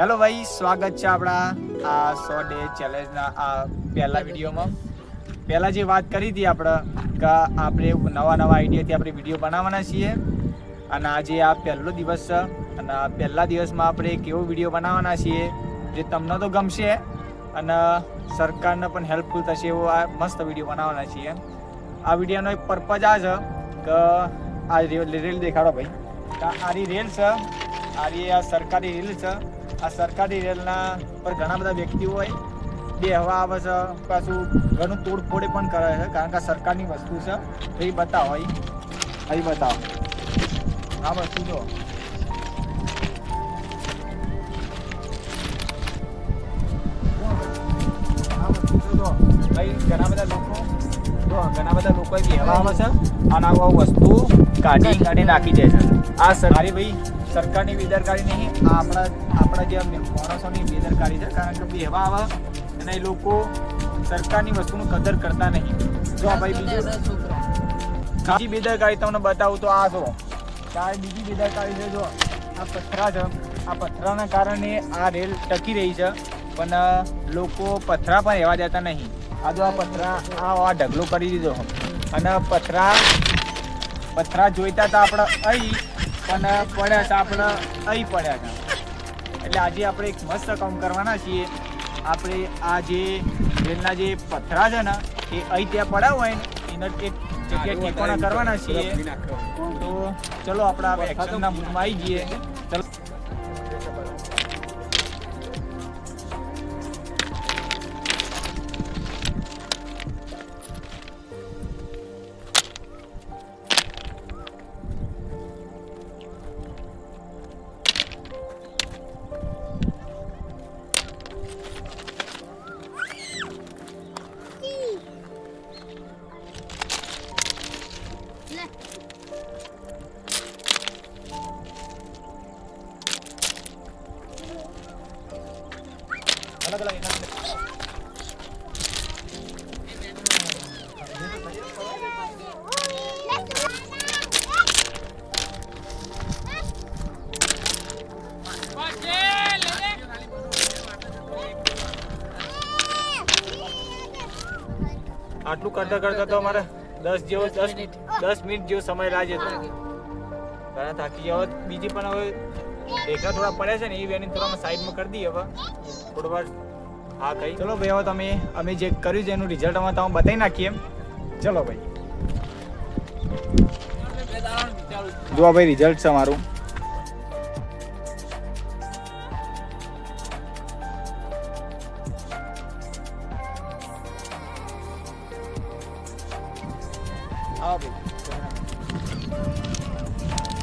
Hello ભાઈ, સ્વાગત છે આપણા આ સો ડે ચેલેન્જના આ પહેલા વિડીયોમાં. પહેલાં જે વાત કરી હતી આપણે, કે આપણે નવા નવા આઈડિયાથી આપણે વીડિયો બનાવવાના છીએ. અને આજે આ પહેલો દિવસ છે. અને આ પહેલા દિવસમાં આપણે એક એવો વીડિયો બનાવવાના છીએ, જે તમને તો ગમશે. અને સરકારને પણ હેલ્પફુલ થશે એવો આ મસ્ત વીડિયો બનાવવાના છીએ. આ વિડીયોનો એક પર્પઝ આ છે, કે આ રેલ દેખાડો ભાઈ. કે આ રી રેલ છે. આ રી આ સરકારી રેલ છે. આ સરકારી રેલના પર ઘણા બધા વ્યક્તિઓ હોય, બે હવા આવે છે, પાછું ઘણું તોડફોડે પણ કરે છે, કારણ કે સરકારની વસ્તુ છે. એ બતાવો અહીં. બતાવો. આ વસ્તુ જો ભાઈ, ઘણા બધા લોકો જો ઘણા બધા લોકો બેહવા આવે છે, અને આવું વસ્તુ કાઢી કાઢી નાખી જાય છે. આ સરકારી ભાઈ સરકારની બેદરકારી નહીં આ આપણા આપણા જે માણસોની બેદરકારી છે કારણ કે એવા આવે અને એ લોકો સરકારની વસ્તુનું કદર કરતા નહીં. જો આ ભાઈ બીજું બીજી બેદરકારી તમને બતાવું તો આ જો આ બીજી બેદરકારી છે જો આ પથરા છે. આ પથરાના કારણે આ રેલ ટકી રહી છે પણ લોકો પથરા પણ રહેવા દેતા નહીં. આ જો આ પથરા આ આ ઢગલો કરી દીધો. અને પથરા પથરા જોઈતા હતા આપણે અહીં પણ પડ્યા છે, આપણે અહીં પડ્યા હતા એટલે આજે આપણે એક મસ્ત કામ કરવાના છીએ. આપણે આ જે રેલના જે પથરા છે ને, એ અહીં ત્યાં પડ્યા હોય ને, એના એક જગ્યાએ ઠેકાણા કરવાના છીએ. તો ચલો, આપણે આ એક્શનના મૂડમાં આવી જઈએ. ચલો. આટલું કરતા કરતા તો અમારે દસ જેવો દસ દસ મિનિટ. જેવો સમય લાગે તો. ઘણા થાકી જાવ બીજી પણ હવે દેખા થોડા પડ્યા છે ને એ વેની થોડા સાઈડમાં કરી દઈએ હવે. થોડું વાર હા, કઈ? ચલો ભાઈ, હવે તમે, અમે જે કર્યું છે એનું રિઝલ્ટ અમે તમે બતાવી નાખીએ. ચલો ભાઈ. જો ભાઈ રિઝલ્ટ છે મારું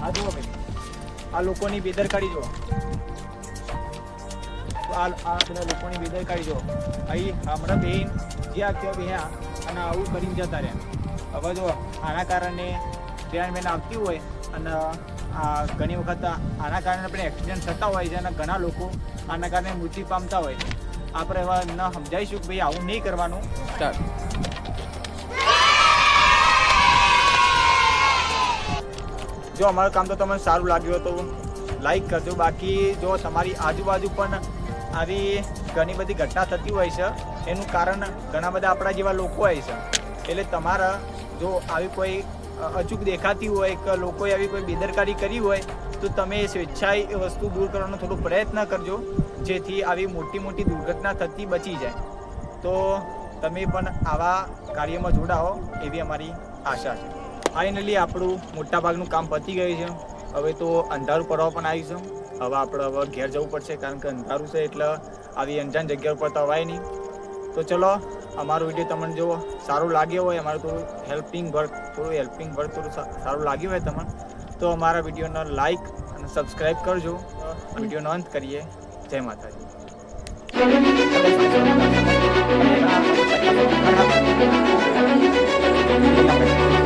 આ જુઓ ભાઈ. આ લોકોની બેદરકારી જુઓ. આ આ બધા લોકોની બેદરકારી જુઓ અહીં હમણાં બેન જે આ ત્યાં બેહ્યા અને આવું કરીને જતા રહ્યા. હવે જો આના કારણે ટ્રેન બેન આવતી હોય અને આ ઘણી વખત આના કારણે પણ એક્સિડન્ટ થતા હોય છે અને ઘણા લોકો આના કારણે મૃત્યુ પામતા હોય છે. આપણે એવા ન સમજાવીશું કે ભાઈ આવું નહીં કરવાનું. જો અમારું કામ તો તમને સારું લાગ્યું હતું. લાઈક કરજો. બાકી જો તમારી આજુબાજુ પણ આવી ઘણી બધી ઘટના થતી હોય છે. એનું કારણ ઘણા બધા આપણા જેવા લોકો હોય છે. એટલે તમારા જો આવી કોઈ અચૂક દેખાતી હોય કે લોકોએ આવી કોઈ બેદરકારી કરી હોય, તો તમે સ્વેચ્છાએ એ વસ્તુ દૂર કરવાનો થોડો પ્રયત્ન કરજો. જેથી આવી મોટી મોટી દુર્ઘટના થતી બચી જાય. તો તમે પણ આવા કાર્યમાં જોડાઓ એવી અમારી આશા છે. ફાઇનલી આપણું મોટાભાગનું કામ પતી ગયું છે. હવે તો અંધારું પડવા પણ આવ્યું છે. હવે આપણે હવે ઘેર જવું પડશે કારણ કે અંધારું છે એટલે આવી અંજાન જગ્યા ઉપર તો અવાય નહીં. તો ચલો, અમારો વીડિયો તમને જો સારું લાગ્યો હોય, અમારું થોડું હેલ્પિંગ વર્ક થોડું હેલ્પિંગ વર્ક થોડું સારું લાગ્યું હોય તમને, તો અમારા વિડીયોને લાઈક અને સબસ્ક્રાઈબ કરજો. વિડીયોનો અંત કરીએ. જય માતાજી.